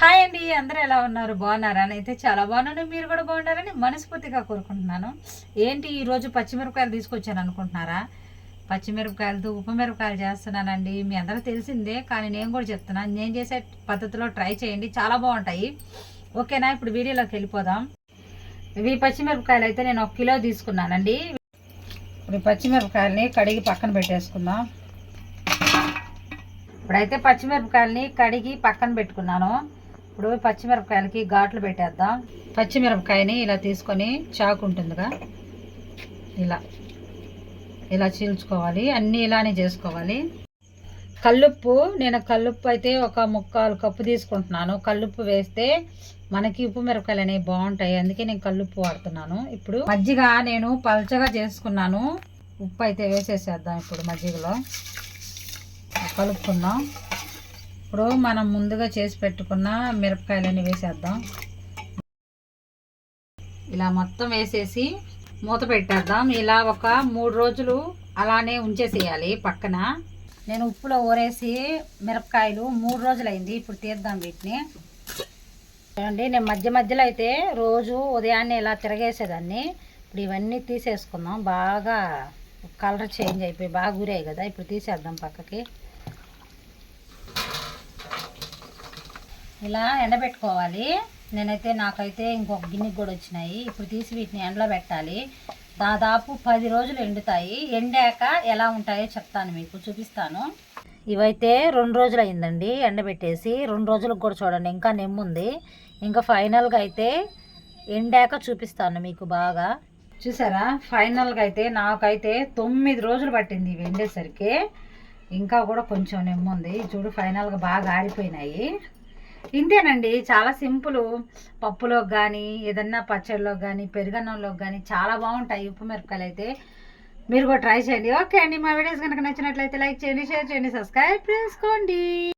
Hi అండి అందరూ ఎలా ఉన్నారు? బాగున్నారా? అని అయితే చాలా బాగున్నాను. మీరు కూడా బాగున్నారని మనస్ఫూర్తిగా కోరుకుంటున్నాను. ఏంటి ఈరోజు పచ్చిమిరపకాయలు తీసుకొచ్చాను అనుకుంటున్నారా? పచ్చిమిరపకాయలతో ఉప్పుమిరపకాయలు చేస్తున్నానండి. మీ అందరూ తెలిసిందే కానీ నేను కూడా చెప్తున్నాను నేను చేసే పద్ధతిలో ట్రై చేయండి. చాలా బాగుంటాయి. ఓకేనా? ఇప్పుడు వీడియోలోకి వెళ్ళిపోదాం. ఇవి పచ్చిమిరపకాయలు అయితే నేను ఒక కిలో తీసుకున్నానండి. ఇప్పుడు పచ్చిమిరపకాయలని కడిగి పక్కన పెట్టేసుకుందాం. ఇప్పుడైతే పచ్చిమిరపకాయలని కడిగి పక్కన పెట్టుకున్నాను. ఇప్పుడు పచ్చిమిరపకాయలకి ఘాట్లు పెట్టేద్దాం. పచ్చిమిరపకాయని ఇలా తీసుకొని చాకు ఉంటుందిగా ఇలా. ఇలా చీల్చుకోవాలి. అన్నీ ఇలానే చేసుకోవాలి. కల్లుప్పు నేను కల్లుప్పు అయితే ఒక ముక్కాలు కప్పు తీసుకుంటున్నాను. కల్లుప్పు వేస్తే మనకి ఉప్పు మిరపకాయలు అనేవి బాగుంటాయి. అందుకే నేను కల్లుప్పు వాడుతున్నాను. ఇప్పుడు మజ్జిగ నేను పల్చగా చేసుకున్నాను. ఉప్పు అయితే వేసేసేద్దాం ఇప్పుడు మజ్జిగలో. కలుపుకుందాం. ఇప్పుడు మనం ముందుగా చేసి పెట్టుకున్న మిరపకాయలన్నీ వేసేద్దాం. ఇలా మొత్తం వేసేసి మూత పెట్టేద్దాం. ఇలా ఒక మూడు రోజులు అలానే ఉంచేసేయాలి పక్కన. నేను ఉప్పులో ఊరేసి మిరపకాయలు మూడు రోజులు అయింది ఇప్పుడు తీద్దాం వీటిని. చూడండి నేను మధ్య మధ్యలో అయితే రోజు ఉదయాన్నే ఇలా తిరగేసేదాన్ని. ఇప్పుడు ఇవన్నీ తీసేసుకుందాం. బాగా కలర్ చేంజ్ అయిపోయి బాగా ఊరాయి కదా. ఇప్పుడు తీసేద్దాం పక్కకి. ఇలా ఎండబెట్టుకోవాలి. నేనైతే నాకైతే ఇంకొక గిన్నెకి కూడా వచ్చినాయి. ఇప్పుడు తీసి వీటిని ఎండలో పెట్టాలి. దాదాపు పది రోజులు ఎండుతాయి. ఎండాక ఎలా ఉంటాయో చెప్తాను మీకు చూపిస్తాను. ఇవైతే రెండు రోజులు అయిందండి ఎండబెట్టేసి. రెండు రోజులకు కూడా చూడండి ఇంకా నెమ్ముంది. ఇంకా ఫైనల్గా అయితే ఎండాక చూపిస్తాను మీకు బాగా. చూసారా? ఫైనల్గా అయితే నాకైతే తొమ్మిది రోజులు పట్టింది ఇవి ఎండేసరికి. ఇంకా కూడా కొంచెం నెమ్ముంది. చూడు ఫైనల్గా బాగా ఆరిపోయినాయి. ఇంతేనండి చాలా సింపుల్. పప్పులోకి కానీ ఏదన్నా పచ్చడిలోకి కానీ పెరుగన్నంలో కానీ చాలా బాగుంటాయి ఉప్పు మిరపకాయలు అయితే. మీరు కూడా ట్రై చేయండి. ఓకే అండి మా వీడియోస్ కనుక నచ్చినట్లయితే లైక్ చేయండి షేర్ చేయండి సబ్స్క్రైబ్ చేసుకోండి.